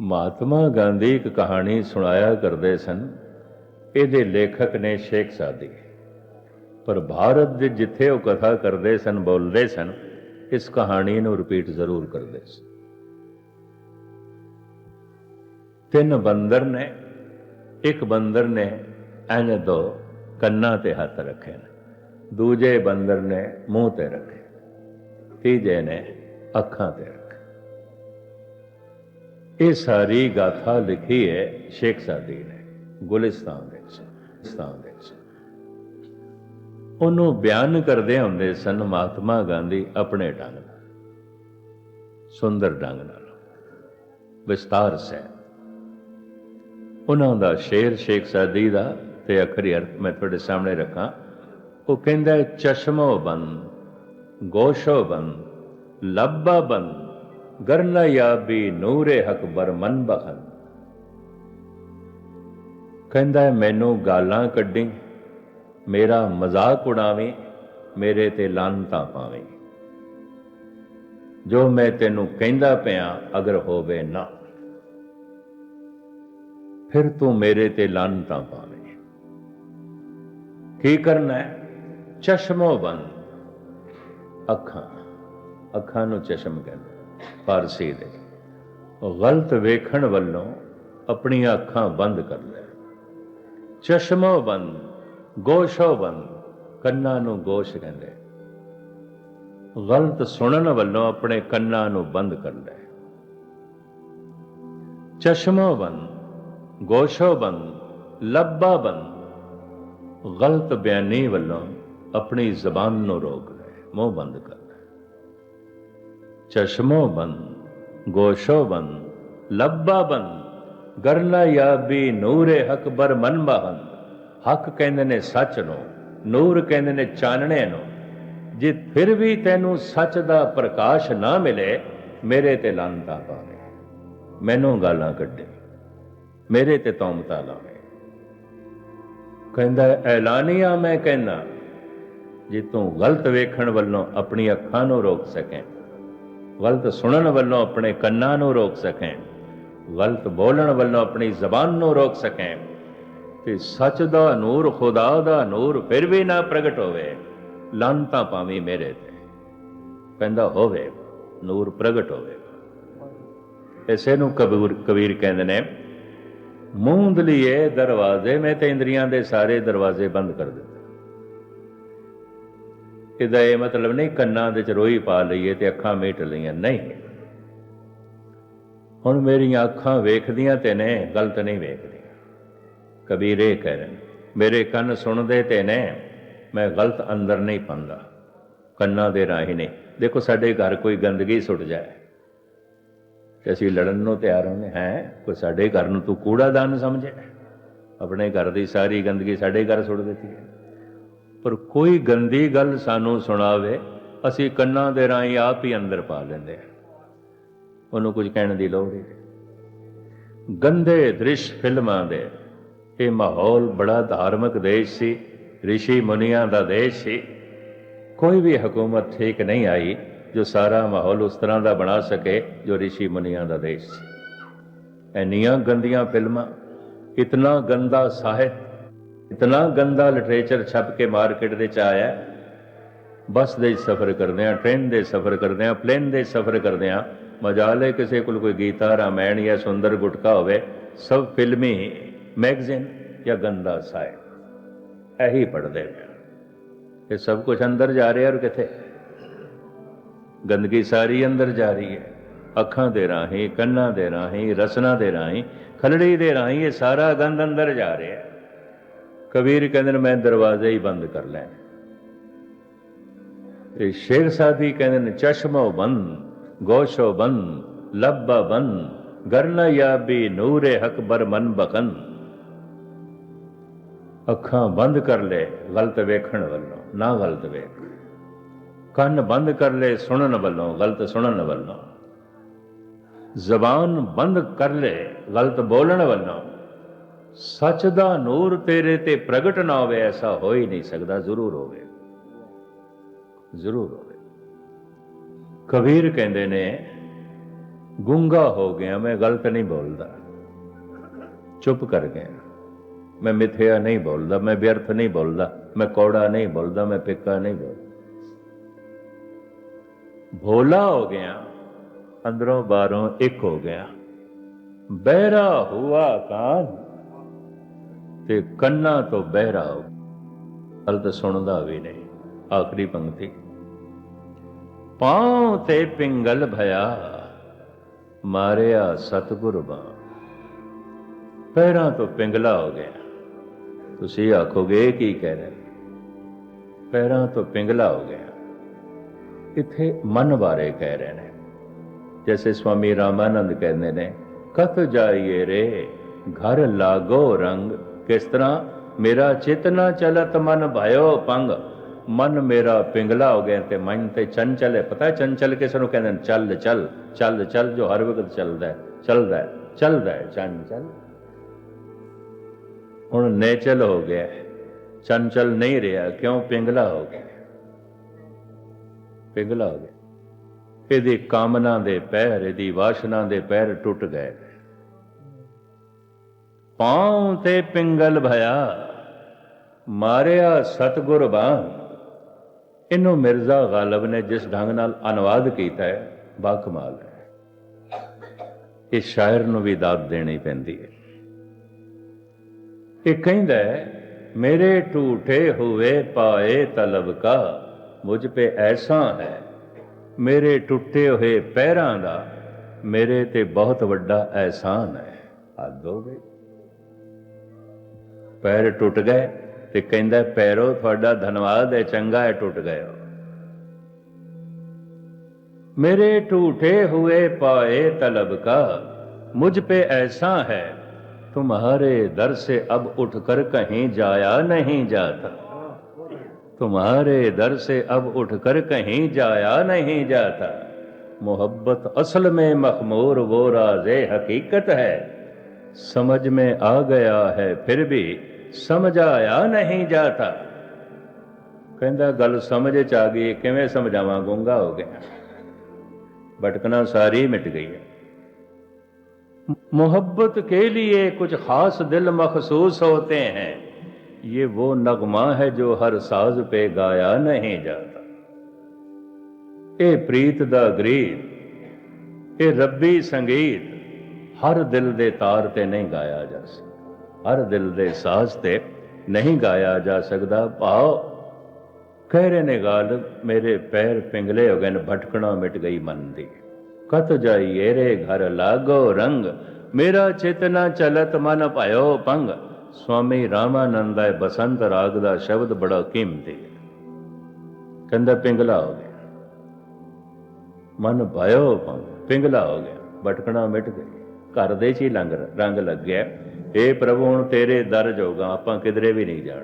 ਮਹਾਤਮਾ ਗਾਂਧੀ ਇੱਕ ਕਹਾਣੀ ਸੁਣਾਇਆ ਕਰਦੇ ਸਨ। ਇਹਦੇ ਲੇਖਕ ਨੇ ਸ਼ੇਖ ਸਾਦੀ। ਪਰ ਭਾਰਤ ਦੇ ਜਿੱਥੇ ਉਹ ਕਥਾ ਕਰਦੇ ਸਨ, ਬੋਲਦੇ ਸਨ, ਇਸ ਕਹਾਣੀ ਨੂੰ ਰਿਪੀਟ ਜ਼ਰੂਰ ਕਰਦੇ ਸਨ ਤਿੰਨ ਬੰਦਰ ਨੇ, ਇੱਕ ਬੰਦਰ ਨੇ ਐਨੇ ਦੋ ਕੰਨਾਂ ਤੇ ਹੱਥ ਰੱਖੇ ਨੇ। ਦੂਜੇ ਬੰਦਰ ਨੇ ਮੂੰਹ ਤੇ ਰੱਖੇ। ਤੀਜੇ ਨੇ ਅੱਖਾਂ ਤੇ ਰੱਖੇ। ਇਹ ਸਾਰੀ ਗਾਥਾ ਲਿਖੀ ਹੈ ਸ਼ੇਖ ਸਾਦੀ ਨੇ, ਗੁਲਿਸਤਾਨ ਦੇ ਵਿੱਚ। ਦੇ ਉਹਨੂੰ ਬਿਆਨ ਕਰਦੇ ਹੁੰਦੇ ਸਨ ਮਹਾਤਮਾ ਗਾਂਧੀ ਆਪਣੇ ਢੰਗ ਨਾਲ, ਸੁੰਦਰ ਢੰਗ ਨਾਲ। ਵਿਸਤਾਰ ਸੇ ਉਹਨਾਂ ਦਾ ਸ਼ੇਰ ਸ਼ੇਖ ਸਾਦੀ ਦਾ ਤੇ ਅਖਰੀ ਅਰਥ ਮੈਂ ਤੁਹਾਡੇ ਸਾਹਮਣੇ ਰੱਖਾਂ। ਉਹ ਕਹਿੰਦਾ ਚਸ਼ਮੋ ਬੰਦ, ਗੋਸ਼ੋ ਬੰਦ, ਲੱਭਾ ਬੰਦ। ਗਰਨਾ ਯਾਬੀ ਨੂਰੇ ਹਕ ਬਰ ਮਨ ਬਖਨ ਕਹਿੰਦਾ ਮੈਨੂੰ ਗਾਲਾਂ ਕੱਢੇ ਮੇਰਾ ਮਜ਼ਾਕ ਉਡਾਵੇਂ ਮੇਰੇ ਤੇ ਲਾਂਤਾਂ ਪਾਵੇਂ ਜੋ ਮੈਂ ਤੈਨੂੰ ਕਹਿੰਦਾ ਪਿਆ ਅਗਰ ਹੋਵੇ ਨਾ ਫਿਰ ਤੂੰ ਮੇਰੇ ਤੇ ਲਾਂਤਾਂ ਪਾਵੇਂ ਕੀ ਕਰਨਾ ਹੈ ਚਸ਼ਮੋ ਬੰਦ ਅੱਖਾਂ ਅੱਖਾਂ ਨੂੰ ਚਸ਼ਮ ਕਹਿੰਦੇ ਫਾਰਸੀ ਦੇ। ਗਲਤ ਵੇਖਣ ਵੱਲੋਂ ਆਪਣੀਆਂ ਅੱਖਾਂ ਬੰਦ ਕਰ ਲੈ ਚਸ਼ਮੋ ਬੰਦ, ਗੋਸ਼ੋ ਬੰਦ, ਕੰਨਾਂ ਨੂੰ ਗੋਸ਼ ਕਹਿੰਦੇ। ਗਲਤ ਸੁਣਨ ਵੱਲੋਂ ਆਪਣੇ ਕੰਨਾਂ ਨੂੰ ਬੰਦ ਕਰ ਲੈ ਚਸ਼ਮੋ ਬੰਦ, ਗੋਸ਼ੋ ਬੰਦ, ਲੱਭਾ ਬੰਦ, ਗਲਤ ਬਿਆਨੀ ਵੱਲੋਂ ਆਪਣੀ ਜ਼ਬਾਨ ਨੂੰ ਰੋਕ ਲੈ ਮੂੰਹ ਬੰਦ ਕਰ। ਲੈ ਚਸ਼ਮੋ ਬੰਦ ਗੋਸ਼ੋ ਬੰਦ ਲੱਭਾ ਬੰਦ ਗਰਨਾ ਯਾਬੀ ਨੂਰੇ ਹਕ ਬਰ ਮਨ ਹੱਕ ਕਹਿੰਦੇ ਨੇ ਸੱਚ ਨੂੰ ਨੂਰ ਕਹਿੰਦੇ ਨੇ ਚਾਨਣੇ ਨੂੰ ਜੇ ਫਿਰ ਵੀ ਤੈਨੂੰ ਸੱਚ ਦਾ ਪ੍ਰਕਾਸ਼ ਨਾ ਮਿਲੇ ਮੇਰੇ ਤੇ ਲਾਂਤਾ ਪਾਵੇ ਮੈਨੂੰ ਗਾਲਾਂ ਕੱਢੇ ਮੇਰੇ ਤੇ ਤੌਮਤਾ ਲਾਵੇ ਕਹਿੰਦਾ ਹੈ, ਐਲਾਨੀਆ ਮੈਂ ਕਹਿਣਾ ਜੇ ਤੂੰ ਗਲਤ ਵੇਖਣ ਵੱਲੋਂ ਆਪਣੀ ਅੱਖਾਂ ਨੂੰ ਰੋਕ ਸਕੇ ਗਲਤ ਸੁਣਨ ਵੱਲੋਂ ਆਪਣੇ ਕੰਨਾਂ ਨੂੰ ਰੋਕ ਸਕੇ ਗਲਤ ਬੋਲਣ ਵੱਲੋਂ ਆਪਣੀ ਜ਼ਬਾਨ ਨੂੰ ਰੋਕ ਸਕੈਂ ਤੇ ਸੱਚ ਦਾ ਨੂਰ, ਖੁਦਾ ਦਾ ਨੂਰ ਫਿਰ ਵੀ ਨਾ ਪ੍ਰਗਟ ਹੋਵੇ, ਲਾਂਤਾ ਪਾਵੀ ਮੇਰੇ ਤੇ। ਕਹਿੰਦਾ, ਹੋਵੇ, ਨੂਰ ਪ੍ਰਗਟ ਹੋਵੇ। ਇਸੇ ਨੂੰ ਕਬੂਰ, ਕਬੀਰ ਕਹਿੰਦੇ ਨੇ ਮੂੰਦ ਲਈਏ ਦਰਵਾਜ਼ੇ, ਮੈਂ ਤੇ ਇੰਦਰੀਆਂ ਦੇ ਸਾਰੇ ਦਰਵਾਜ਼ੇ ਬੰਦ ਕਰ ਦਿੱਤੇ। ਇਹਦਾ ਇਹ ਮਤਲਬ ਨਹੀਂ ਕੰਨਾਂ ਦੇ ਚ ਰੋਈ ਪਾ ਲਈਏ ਤੇ ਅੱਖਾਂ ਮੀਟ ਲਈਆਂ। ਨਹੀਂ। ਹੁਣ ਮੇਰੀਆਂ ਅੱਖਾਂ ਵੇਖਦੀਆਂ ਤੇ ਨੇ, ਗਲਤ ਨਹੀਂ ਵੇਖਦੀਆਂ। ਕਬੀਰੇ ਕਹਿ ਰਹੇ ਮੇਰੇ ਕੰਨ ਸੁਣਦੇ ਤੇ ਨੇ, ਮੈਂ ਗਲਤ ਅੰਦਰ ਨਹੀਂ ਪਾਉਂਦਾ ਕੰਨਾਂ ਦੇ ਰਾਹੀਂ ਨਹੀਂ। ਦੇਖੋ, ਸਾਡੇ ਘਰ ਕੋਈ ਗੰਦਗੀ ਸੁੱਟ ਜਾਏ। ਤੇ ਅਸੀਂ ਲੜਨ ਨੂੰ ਤਿਆਰ ਹੁੰਦੇ ਹੈ? ਕੋਈ ਸਾਡੇ ਘਰ ਨੂੰ ਤੂੰ ਕੂੜਾਦਾਨ ਸਮਝੇ ਆਪਣੇ ਘਰ ਦੀ ਸਾਰੀ ਗੰਦਗੀ ਸਾਡੇ ਘਰ ਸੁੱਟ ਦਿੱਤੀ ਹੈ। ਪਰ ਕੋਈ ਗੰਦੀ ਗੱਲ ਸਾਨੂੰ ਸੁਣਾਵੇ, ਅਸੀਂ ਕੰਨਾਂ ਦੇ ਰਾਹੀਂ ਆਪ ਹੀ ਅੰਦਰ ਪਾ ਲੈਂਦੇ ਹਾਂ। ਉਹਨੂੰ ਕੁਝ ਕਹਿਣ ਦੀ ਲੋੜ ਹੀ ਨਹੀਂ। ਗੰਦੇ ਦ੍ਰਿਸ਼ ਫਿਲਮਾਂ ਦੇ, ਇਹ ਮਾਹੌਲ ਬੜਾ ਧਾਰਮਿਕ ਦੇਸ਼ ਸੀ, ਰਿਸ਼ੀ ਮੁਨੀਆਂ ਦਾ ਦੇਸ਼ ਸੀ। ਕੋਈ ਵੀ ਹਕੂਮਤ ਠੀਕ ਨਹੀਂ ਆਈ ਜੋ ਸਾਰਾ ਮਾਹੌਲ ਉਸ ਤਰ੍ਹਾਂ ਦਾ ਬਣਾ ਸਕੇ ਜੋ ਰਿਸ਼ੀ ਮੁਨੀਆਂ ਦਾ ਦੇਸ਼ ਸੀ। ਇੰਨੀਆਂ ਗੰਦੀਆਂ ਫਿਲਮਾਂ, ਇਤਨਾ ਗੰਦਾ ਸਾਹਿਤ ਇਤਨਾ ਗੰਦਾ ਲਿਟਰੇਚਰ ਛਪ ਕੇ ਮਾਰਕੀਟ ਦੇ ਚ ਆਇਆ ਬੱਸ ਦੇ ਸਫ਼ਰ ਕਰਦੇ ਆ ਟ੍ਰੇਨ ਦੇ ਸਫ਼ਰ ਕਰਦੇ ਆ ਪਲੇਨ ਦੇ ਸਫ਼ਰ ਕਰਦੇ ਆ ਮਜਾਲੇ ਕਿਸੇ ਕੋਲ ਕੋਈ ਗੀਤਾ, ਰਾਮਾਇਣ ਜਾਂ ਸੁੰਦਰ ਗੁਟਕਾ ਹੋਵੇ, ਸਭ ਫਿਲਮੀ ਮੈਗਜ਼ੀਨ ਜਾਂ ਗੰਦਾ ਸਾਹਿਤ ਇਹੀ ਪੜਦੇ ਨੇ। ਇਹ ਸਭ ਕੁਝ ਅੰਦਰ ਜਾ ਰਿਹਾ ਔਰ ਕਿੱਥੇ? ਗੰਦਗੀ ਸਾਰੀ ਅੰਦਰ ਜਾ ਰਹੀ ਹੈ। ਅੱਖਾਂ ਦੇ ਰਾਹੀਂ, ਕੰਨਾਂ ਦੇ ਰਾਹੀਂ, ਰਸਨਾ ਦੇ ਰਾਹੀਂ, ਖਲੜੀ ਦੇ ਰਾਹੀਂ ਇਹ ਸਾਰਾ ਗੰਦ ਅੰਦਰ ਜਾ ਰਿਹਾ ਹੈ। ਕਬੀਰ ਕਹਿੰਦੇ ਨੇ, ਮੈਂ ਦਰਵਾਜ਼ੇ ਹੀ ਬੰਦ ਕਰ ਲੈਣੇ ਇਹ ਸ਼ੇਰ ਸਾਦੀ ਕਹਿੰਦੇ ਨੇ, ਚਸ਼ਮੋ ਬੰਦ, ਗੋਸ਼ੋ ਬੰਦ, ਲੱਭਾ ਬੰਦ, ਗਰਨਾ ਯਾਬੀ ਨੂਰੇ ਹਕ ਬਰ ਮਨ ਬਕਨ ਅੱਖਾਂ ਬੰਦ ਕਰ ਲੈ, ਗਲਤ ਵੇਖਣ ਵੱਲੋਂ, ਨਾ ਗਲਤ ਵੇਖ। ਕੰਨ ਬੰਦ ਕਰ ਲੈ, ਸੁਣਨ ਵੱਲੋਂ, ਗਲਤ ਸੁਣਨ ਵੱਲੋਂ। ਜ਼ਬਾਨ ਬੰਦ ਕਰ ਲੈ, ਗਲਤ ਬੋਲਣ ਵੱਲੋਂ ਸੱਚ ਦਾ ਨੂਰ ਤੇਰੇ ਤੇ ਪ੍ਰਗਟ ਨਾ ਹੋਵੇ, ਐਸਾ ਹੋ ਹੀ ਨਹੀਂ ਸਕਦਾ, ਜ਼ਰੂਰ ਹੋਵੇ। ਜ਼ਰੂਰ ਹੋਵੇ। ਕਬੀਰ ਕਹਿੰਦੇ ਨੇ, ਗੂੰਗਾ ਹੋ ਗਿਆ, ਮੈਂ ਗਲਤ ਨਹੀਂ ਬੋਲਦਾ। ਚੁੱਪ ਕਰ ਗਿਆ। ਮੈਂ ਮਿਥਿਆ ਨਹੀਂ ਬੋਲਦਾ, ਮੈਂ ਵਿਅਰਥ ਨਹੀਂ ਬੋਲਦਾ, ਮੈਂ ਕੌੜਾ ਨਹੀਂ ਬੋਲਦਾ, ਮੈਂ ਪਿੱਕਾ ਨਹੀਂ ਬੋਲਦਾ। ਭੋਲਾ ਹੋ ਗਿਆ, ਅੰਦਰੋਂ ਬਾਹਰੋਂ ਇੱਕ ਹੋ ਗਿਆ। ਬਹਿਰਾ ਹੁਆ ਕਾਨ ਤੇ ਕੰਨਾਂ ਤੋਂ ਬਹਿਰਾ ਹੋ ਹਲ ਤਾਂ ਸੁਣਦਾ ਵੀ ਨਹੀਂ, ਆਖਰੀ ਪੰਕਤੀ। ਪਾਉ ਤੇ ਪਿੰਗਲ ਭਇਆ, ਮਾਰਿਆ ਸਤਿਗੁਰ ਬਾ ਪੈਰਾਂ ਤੋਂ ਪਿੰਗਲਾ ਹੋ ਗਿਆ। ਤੁਸੀਂ ਆਖੋਗੇ ਕੀ ਕਹਿ ਰਹੇ? ਪੈਰਾਂ ਤੋਂ ਪਿੰਗਲਾ ਹੋ ਗਿਆ। ਇੱਥੇ ਮਨ ਬਾਰੇ ਕਹਿ ਰਹੇ ਨੇ। ਜੈਸੇ ਸਵਾਮੀ ਰਾਮਾਨੰਦ ਕਹਿੰਦੇ ਨੇ, ਕਤ ਜਾਈਏ ਰੇ, ਘਰ ਲਾਗੋ ਰੰਗ ਕਿਸ ਤਰ੍ਹਾਂ? ਮੇਰਾ ਚੇਤਨਾ ਚਲਤ, ਮਨ ਭਇਓ ਪੰਗ ਮਨ ਮੇਰਾ ਪਿੰਗਲਾ ਹੋ ਗਿਆ ਤੇ ਮਨ ਤੇ ਚੰਚਲ ਹੈ। ਪਤਾ ਹੈ ਚੰਚਲ ਕਿਸ ਨੂੰ ਕਹਿੰਦੇ ਚੱਲ ਚੱਲ ਚੱਲ ਚੱਲ, ਜੋ ਹਰ ਵਕਤ ਚੱਲਦਾ ਹੈ ਚੱਲਦਾ ਹੈ ਚੱਲਦਾ ਹੈ, ਚੰਚਲ। ਹੁਣ ਨੇਚਲ ਹੋ ਗਿਆ ਚੰਚਲ ਨਹੀਂ ਰਿਹਾ, ਕਿਉਂ? ਪਿੰਗਲਾ ਹੋ ਗਿਆ ਪਿੰਗਲਾ ਹੋ ਗਿਆ। ਇਹਦੀ ਕਾਮਨਾ ਦੇ ਪੈਰ, ਇਹਦੀ ਵਾਸ਼ਨਾ ਦੇ ਪੈਰ ਟੁੱਟ ਗਏ। ਪਾਉ ਤੇ ਪਿੰਗਲ ਭਇਆ। ਮਾਰਿਆ ਸਤਗੁਰ ਬਾਣ ਇਹਨੂੰ ਮਿਰਜ਼ਾ ਗਾਲਬ ਨੇ ਜਿਸ ਢੰਗ ਨਾਲ ਅਨੁਵਾਦ ਕੀਤਾ ਹੈ ਬਾ ਕਮਾਲ ਹੈ। ਇਹ ਸ਼ਾਇਰ ਨੂੰ ਵੀ ਦਾਤ ਦੇਣੀ ਪੈਂਦੀ ਹੈ। ਇਹ ਕਹਿੰਦਾ ਹੈ, ਮੇਰੇ ਟੂਠੇ ਹੋਏ ਪਾਏ ਤਲਬ ਕਾ, ਮੁਝ ਪੇ ਐਸਾ ਹੈ। ਮੇਰੇ ਟੁੱਟੇ ਹੋਏ ਪੈਰਾਂ ਦਾ, ਮੇਰੇ ਤੇ ਬਹੁਤ ਵੱਡਾ ਅਹਿਸਾਨ ਹੈ। ਹੱਦ ਪੈਰ ਟੁੱਟ ਗਏ ਤੇ ਕਹਿੰਦਾ ਪੈਰੋ ਤੁਹਾਡਾ ਧੰਨਵਾਦ ਹੈ ਚੰਗਾ ਹੈ ਟੁੱਟ ਗਏ ਹੋ मेरे टूटे हुए पाए तलब का मुझ पे ऐसा है तुम्हारे दर से अब उठकर कहीं जाया नहीं जाता तुम्हारे दर से अब उठकर कहीं जाया नहीं जाता मोहब्बत असल में मखमूर वो राजे हकीकत है समझ में आ गया है फिर भी समझ आया नहीं जाता ਕਹਿੰਦਾ ਗੱਲ ਸਮਝ ਚ ਆ ਗਈ ਕਿਵੇਂ ਸਮਝਾਵਾਂ ਗੁੰਗਾ ਹੋ ਗਿਆ भटकना सारी मिट गई है मोहब्बत के लिए कुछ खास दिल मखसूस होते हैं ये वो नगमा है जो हर साज पे गाया नहीं जाता ਇਹ ਪ੍ਰੀਤ ਦਾ ਗੀਤ ਇਹ ਰੱਬੀ ਸੰਗੀਤ ਹਰ ਦਿਲ ਦੇ ਤਾਰ ਤੇ ਨਹੀਂ ਗਾਇਆ ਜਾ ਸਕਦਾ ਹਰ ਦਿਲ ਦੇ ਸਾਜ਼ ਤੇ ਨਹੀਂ ਗਾਇਆ ਜਾ ਸਕਦਾ। ਭਾਵ ਕਹਿ ਰਹੇ ਨੇ ਗਾਲ, ਮੇਰੇ ਪੈਰ ਪਿੰਗਲੇ ਹੋ ਗਏ ਨੇ, ਭਟਕਣਾ ਮਿਟ ਗਈ ਮਨ ਦੀ ਕਤ ਜਾਈਏ ਰੇ ਘਰ ਲਾਗੋ ਰੰਗ, ਮੇਰਾ ਚੇਤਨਾ ਚਲਤ ਮਨ ਭਇਓ ਪੰਗ ਸਵਾਮੀ ਰਾਮਾਨੰਦ ਦਾ ਬਸੰਤ ਰਾਗ ਦਾ ਸ਼ਬਦ ਬੜਾ ਕੀਮਤੀ ਹੈ। ਕਹਿੰਦਾ, ਪਿੰਗਲਾ ਹੋ ਗਿਆ। ਮਨ ਭਇਓ ਪੰਗ ਪਿੰਗਲਾ ਹੋ ਗਿਆ, ਭਟਕਣਾ ਮਿਟ ਗਈ। ਘਰ ਦੇ ਚ ਹੀ ਲੰਗ ਰੰਗ ਲੱਗ ਗਿਆ ਏ ਪ੍ਰਭੂ, ਹੁਣ ਤੇਰੇ ਦਰ ਜੋਗਾ, ਆਪਾਂ ਕਿਧਰੇ ਵੀ ਨਹੀਂ ਜਾਣਾ।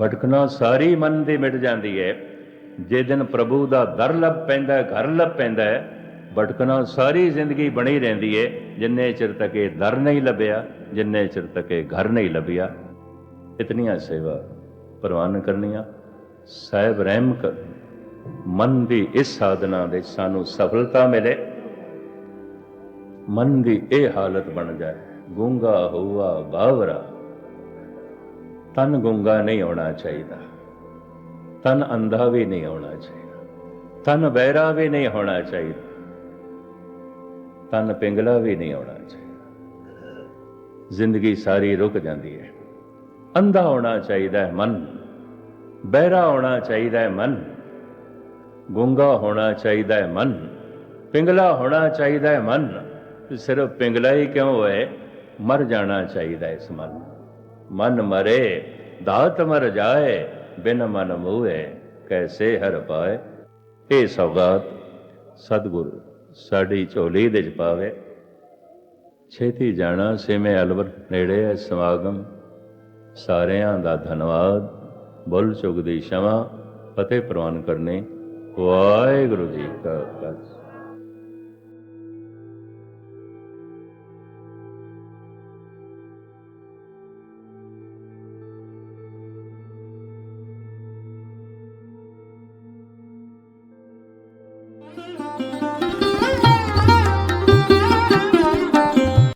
ਭਟਕਣਾ ਸਾਰੀ ਮਨ ਦੀ ਮਿਟ ਜਾਂਦੀ ਹੈ। ਜੇ ਦਿਨ ਪ੍ਰਭੂ ਦਾ ਦਰ ਲੱਭ ਪੈਂਦਾ, ਘਰ ਲੱਭ ਪੈਂਦਾ ਹੈ, ਭਟਕਣਾ ਸਾਰੀ ਜ਼ਿੰਦਗੀ ਬਣੀ ਰਹਿੰਦੀ ਹੈ। ਜਿੰਨੇ ਚਿਰ ਤੱਕ ਇਹ ਦਰ ਨਹੀਂ ਲੱਭਿਆ, ਜਿੰਨੇ ਚਿਰ ਤੱਕ ਇਹ ਘਰ ਨਹੀਂ ਲੱਭਿਆ, ਇਤਨੀਆਂ ਸੇਵਾ ਪ੍ਰਵਾਨ ਕਰਨੀਆਂ। ਸਾਹਿਬ ਰਹਿਮ ਕਰ। ਮਨ ਦੀ ਇਸ ਸਾਧਨਾ ਦੇ ਸਾਨੂੰ ਸਫਲਤਾ ਮਿਲੇ। ਮਨ ਦੀ ਇਹ ਹਾਲਤ ਬਣ ਜਾਏ। ਗੂੰਗਾ ਹੋਆ ਬਾਵਰਾ। ਤਨ ਗੁੰਗਾ ਨਹੀਂ ਹੋਣਾ ਚਾਹੀਦਾ। ਤਨ ਅੰਧਾ ਵੀ ਨਹੀਂ ਹੋਣਾ ਚਾਹੀਦਾ। ਤਨ ਬਹਿਰਾ ਵੀ ਨਹੀਂ ਹੋਣਾ ਚਾਹੀਦਾ। ਤਨ ਪਿੰਗਲਾ ਵੀ ਨਹੀਂ ਹੋਣਾ ਚਾਹੀਦਾ। ਜ਼ਿੰਦਗੀ ਸਾਰੀ ਰੁਕ ਜਾਂਦੀ ਹੈ। ਅੰਧਾ ਹੋਣਾ ਚਾਹੀਦਾ ਹੈ ਮਨ। ਬਹਿਰਾ ਹੋਣਾ ਚਾਹੀਦਾ ਹੈ ਮਨ। ਗੁੰਗਾ ਹੋਣਾ ਚਾਹੀਦਾ ਹੈ ਮਨ। ਪਿੰਗਲਾ ਹੋਣਾ ਚਾਹੀਦਾ ਹੈ ਮਨ। ਸਿਰਫ ਪਿੰਗਲਾ ਹੀ ਕਿਉਂ ਹੋਏ ਮਰ ਜਾਣਾ ਚਾਹੀਦਾ ਇਸ ਮਨ। ਮਨ ਮਰੇ, ਦਾਤ ਮਰ ਜਾਏ, ਬਿਨ ਮਨ ਮੂਏ, ਕੈਸੇ ਹਰ ਪਾਏ? ਇਹ ਸੌਗਾਤ, ਸਤਿਗੁਰ, ਸਾਡੀ ਝੋਲੀ ਦੇ ਚ ਪਾਵੇ। ਛੇਤੀ ਜਾਣਾ ਸਿਮੇ ਅਲਵਰ ਨੇੜੇ ਹੈ ਸਮਾਗਮ। ਸਾਰਿਆਂ ਦਾ ਧੰਨਵਾਦ, ਬੁੱਲ ਚੁੱਕ ਦੀ ਸ਼ਮਾ, ਫਤਿਹ ਪ੍ਰਵਾਨ ਕਰਨੇ। ਵਾਹਿਗੁਰੂ ਜੀ ਕਾ ਖਾਲਸਾ।